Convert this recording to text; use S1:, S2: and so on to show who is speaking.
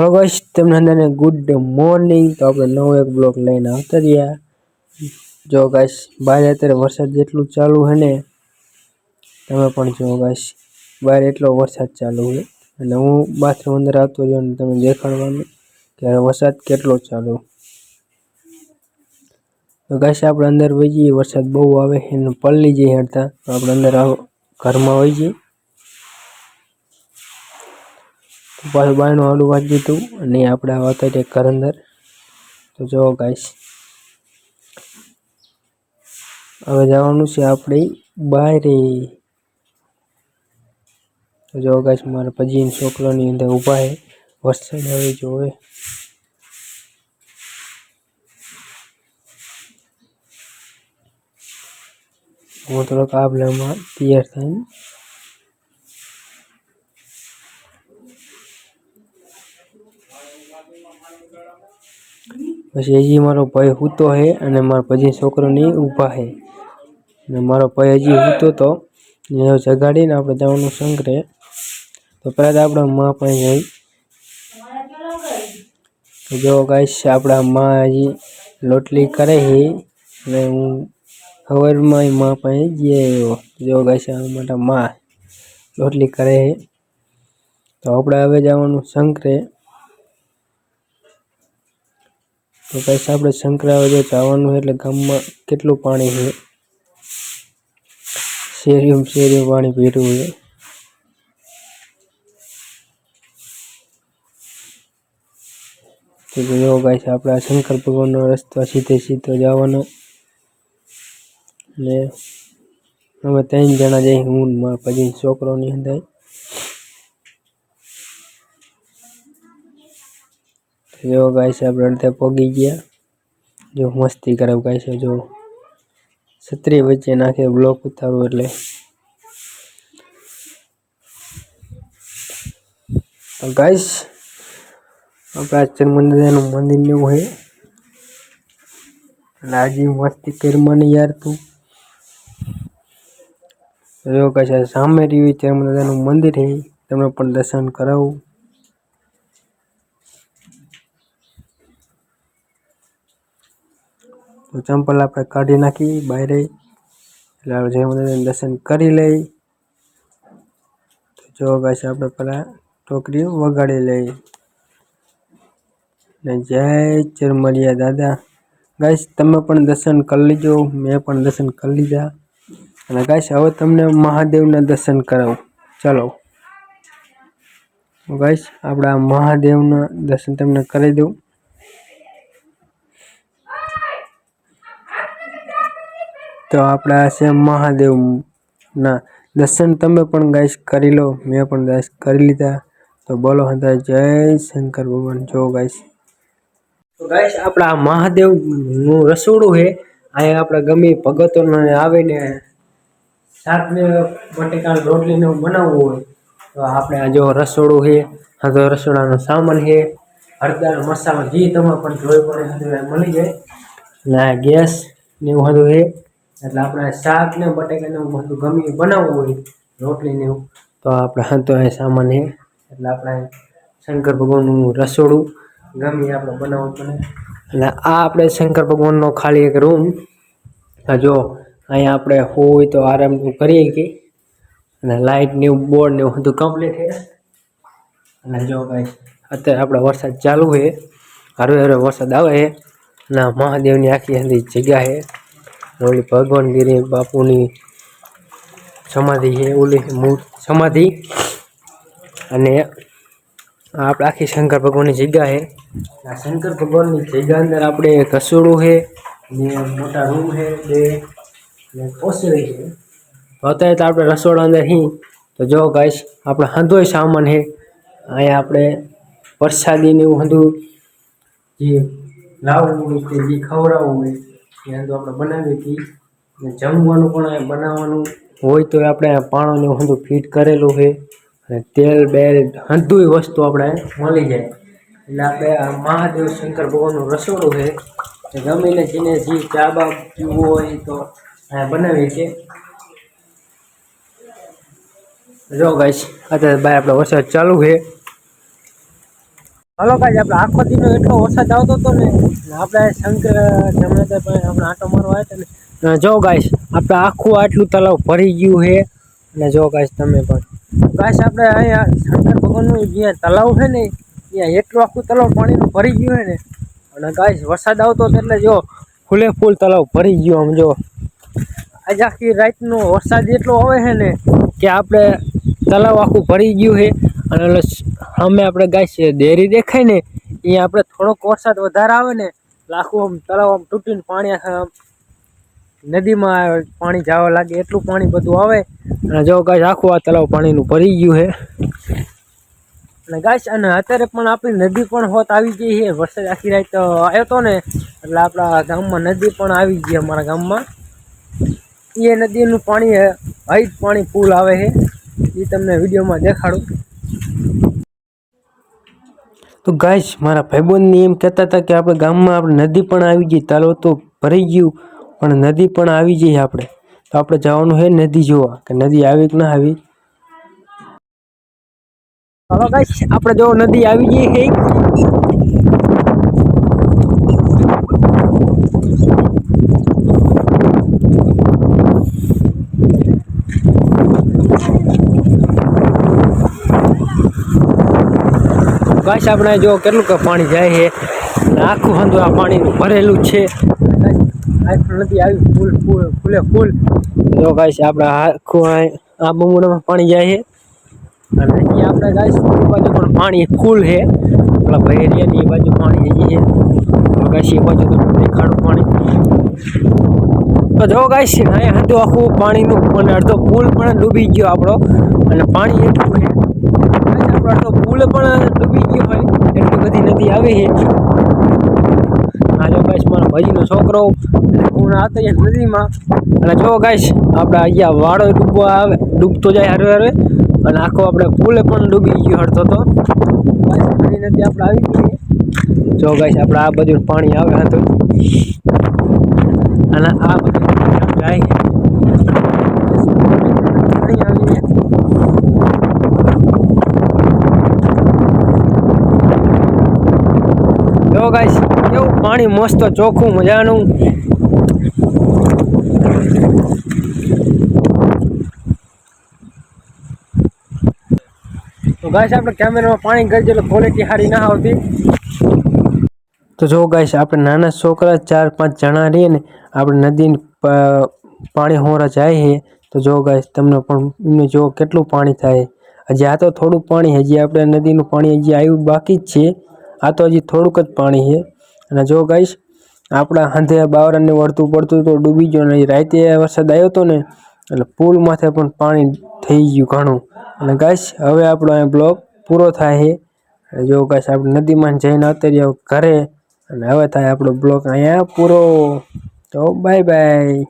S1: હવે બસ તમને અંદરને good morning તો આપણે નવો એક બ્લોક લઈને આવતા રહ્યા. જો ગાઈસ બહાર અત્યારે વરસાદ જેટલું ચાલુ છે ને, તમે પણ જો ગાઈસ બહાર એટલો વરસાદ ચાલુ છે. અને હું બાથરૂમ અંદર આવતો રહ્યો અને તમે દેખાડવાનું કે વરસાદ કેટલો ચાલુ. તો ગાઈસ આપણે અંદર વહી જઈએ, વરસાદ બહુ આવે એને પલ્લી જઈએ હેડતા તો આપણે અંદર ઘરમાં વહી જઈએ. પાછું બાયણું આડું વાંચી દીધું અને આપણે વાત કરીએ ઘર અંદર તો જો ગાઈશ હવે જવાનું છે આપણે બહાર તો જો ગાઈશ મારા પજી છોકરાની અંદર ઊભા છે. વરસાદ આવે જોવે. હું થોડોક આબલામાં તૈયાર થઈને પછી હજી મારો ભાઈ સૂતો છે અને મારા પછી છોકરો નહીં ઊભા છે અને મારો ભાઈ હજી સૂતો તો એને જગાડીને આપણે જવાનું શંકરે તો પહેલાં તો આપણા મા પણ જઈ જો ગાઈશ આપણા મા હજી લોટલી કરે છે અને હું સવારમાં મા પાસે જઈ આવ્યો. જો ગાઈશ મારા મા લોટલી કરે છે તો આપણે હવે જવાનું શંકરે તો ગાઈસ, આપણે શંકરાવા જો જવાનું એટલે ગામમાં કેટલું પાણી છે? શેરીમાં શેરીમાં પાણી ભર્યું છે. તો જો ગાઈસ, આપણે શંકર ભગવાનનો રસ્તો સીધે સીધો જવાનો ને અમે ત્રણ જણા જઈ હું મારા પછી છોકરોની અંદર. જો ગાઈસ આપણે અડધે પોગી ગયા. જો મસ્તી કરે છે જો છત્રી વચ્ચે નાખે બ્લોક ઉતારવું એટલે. ગાઈસ આપણા ચરમંદિરનું મંદિર ને એવું છે અને આજે મસ્તી કરવાની યાર તું. જો ગાઈસ સામે રહ્યું ચરમંદિરનું મંદિર છે તમને પણ દર્શન કરાવું. તો ચંપલ આપણે કાઢી નાખી બહાર એટલે આપણે જય મંદિર દર્શન કરી લઈ. જો ગાઈસ આપણે પહેલાં ટોકરીઓ વગાડી લઈ. ને જય ચરમરિયા દાદા. ગાઈસ તમે પણ દર્શન કરી લીજો, મેં પણ દર્શન કરી લીધા. અને ગાઈસ હવે તમને મહાદેવના દર્શન કરાવું. ચાલો. ગાઈસ આપણા મહાદેવના દર્શન તમને કરી દઉં. તો આપણા છે મહાદેવના દર્શન. તમે પણ ગાઈશ કરી લો. મેં પણ ગાઈશ કરી લીધા. તો બોલો હતા જય શંકર ભગવાન. જો ગાઈશ તો ગાઈસ આપણા મહાદેવનું રસોડું છે. અહીંયા આપણે ગમે ભગતોને આવીને શાકને બટેકા રોટલીને બનાવવું હોય. તો આપણે આ જો રસોડું છે. આ તો રસોડાનો સામાન છે. હળદર મસાલો જે તમે પણ જોઈ પડે મળી જાય. ના ગેસ ને એવું હતું છે. એટલે આપણે શાક ને બટેકા ને બધું ગમી બનાવવું હોય, રોટલી ને એવું, તો આપણે હા તો એ સામાન છે. એટલે આપણે શંકર ભગવાનનું રસોડું ગમી આપણે બનાવવું પડે. એટલે આ આપણે શંકર ભગવાનનો ખાલી એક રૂમ. જો અહીંયા આપણે હોય તો આરામ કરીએ કે. અને લાઇટ ને એવું, બોર્ડ ને એવું બધું કમ્પ્લીટ છે. અને જો ભાઈ, અત્યારે આપણે વરસાદ ચાલુ છે. હરે હરે વરસાદ આવે છે. અને મહાદેવની આખી બધી જગ્યા છે. ઓલી ભગવાનગીરી બાપુની સમાધિ છે, ઓલી સમાધિ. અને આપણે આખી શંકર ભગવાનની જગ્યા છે. આ શંકર ભગવાનની જગ્યા અંદર આપણે કસોડું છે, ને મોટા રૂમ છે, બે ઓસરી છે. અત્યારે તો આપણે રસોડા અંદર હી. તો જો ગાઈશ આપણે હંધોય સામાન છે. અહીંયા આપણે પ્રસાદીને એવું હંધું. જે લાવવું હોય કે જે ખવડાવવું હોય. બધું આપણે બનાવી હતી. જમવાનું પણ બનાવવાનું હોય તો આપણે પાણોને ને ફિટ કરેલું છે. અને તેલ, બેલ બધું વસ્તુ આપણે મળી જાય. એટલે આપણે આ મહાદેવ શંકર ભગવાનનું રસોડું છે. ગમીને જેને જે ચા બા પીવું હોય તો બનાવીએ છીએ જો ગાઈશ અત્યારે બાય આપણે વરસાદ ચાલુ છે. હલો ગાઈસ, આપણે આખો દીનો એટલો વરસાદ આવતો હતો ને આપણે શંકર જમણે તે પણ આપણે આંટો મારવા આવ્યા ને જો ગાઈશ આપણે આખું આટલું તલાવ ભરી ગયું છે. અને જો ગાઈશ તમે પણ. ગાઈશ આપણે અહીંયા શંકર ભગવાનનું જ્યાં તલાવ છે ને, ત્યાં એટલું આખું તલાવ પાણીનું ભરી ગયું છે ને, અને ગાઈશ વરસાદ આવતો હતો એટલે જો ફૂલે ફૂલ તલાવ ભરી ગયું આમ જો. આજે આખી રાતનો વરસાદ એટલો આવે છે ને, કે આપણે તલાવ આખું ભરી ગયું છે. અને સ- સામે આપણે છે ડેરી દેખાય ને એ આપણે થોડોક વરસાદ વધારે આવે ને એટલે આમ તળાવ આમ તૂટીને પાણી આમ નદીમાં પાણી જવા લાગે, એટલું પાણી બધું આવે. અને જો ગાય આખું આ તળાવ પાણીનું ભરી ગયું છે અને ગાય અને અત્યારે પણ આપણી નદી પણ હોત આવી ગઈ છે વરસાદ આખી રાત આવ્યો હતો ને, એટલે આપણા ગામમાં નદી પણ આવી ગઈ અમારા ગામમાં. એ નદીનું પાણી હાઈટ પાણી ફૂલ આવે છે એ તમને વિડીયોમાં દેખાડું. તો ગાઈસ, મારા ભાઈબંધની એમ કહેતા હતા કે આપણે ગામમાં આપણે નદી પણ આવી ગઈ, તાલો તો ભરાઈ ગયું, પણ નદી પણ આવી જઈએ આપણે. તો આપણે જવાનું છે નદી જોવા, કે નદી આવી કે ના આવી? હવે ગાઈસ, આપણે જો નદી આવી ગઈ ગાઈસ આપણે જો કેટલું કે પાણી જાય છે. આખું હંધુ આ પાણી ભરેલું છે. આખું નદી આવી, ફૂલ ફૂલ, ફૂલે ફૂલ. જો ગાઈસ આપણે આખું આ- બમુડામાં પાણી જાય છે. અને અહીંયા આપણે ગાઈસ બાજુ પણ પાણી ફૂલ છે. આપણા ભૈરિયાની એ બાજુ પાણી જઈએ છે. એ બાજુ દેખાડું પાણી. તો જો ગાઈસ અહીંયા હતું આખું પાણીનું અને અડધો પુલ પણ ડૂબી ગયો આપણો. અને પાણી એટલું છે આપણો પુલ પણ ડૂબી ગયો હોય, એટલી બધી નદી આવી છે. આજે જો ગાઈસ, મારો ભાઈનો છોકરો અને હું આ તો અહીંયા નદીમાં. અને જો ગાઈશ આપણે અહીંયા વાળો ડૂબવા આવે, ડૂબતો જાય હારે હારે અને આખો આપણે પુલે પણ ડૂબી ગયો હડતો તો. નદી નદી આપણે આવી ગઈ. જો ગાઈશ આપણે આ બધું પાણી આવે હતું અને આ બધું પાણી આમ જાય પાણી આવી છે. જો ગાઈસ કેવું પાણી મસ્ત ચોખ્ખું મજાનું. તો ગાઈસ, આપણે કેમેરામાં પાણી ગઈ એટલે ક્વોલિટી સારી ના આવતી. તો જો ગાઈસ, આપણે નાના છોકરા ચાર પાંચ જણા રહીએ ને, આપણે નદી પાણી હોરા જાય છે. તો જો ગાઈસ, તમને પણ એમને જો કેટલું પાણી થાય. હજી આ તો થોડું પાણી હજી આપણે નદીનું પાણી હજી આવ્યું બાકી જ છે. આ તો હજી થોડુંક જ પાણી છે. અને જો ગાઈશ, આપણા હાંધે બાવરાને વળતું પડતું તો ડૂબી ગયો ને રાતે વરસાદ આવ્યો હતો ને, એટલે પુલ માથે પણ પાણી થઈ ગયું ઘણું. અને ગાઈસ હવે આપણો અહીં બ્લોક પૂરો થાય છે. જો ગાઈસ આપણે નદીમાં જઈને અત્યારે ઘરે, અને હવે થાય આપણો બ્લોક અહીંયા પૂરો. તો બાય બાય.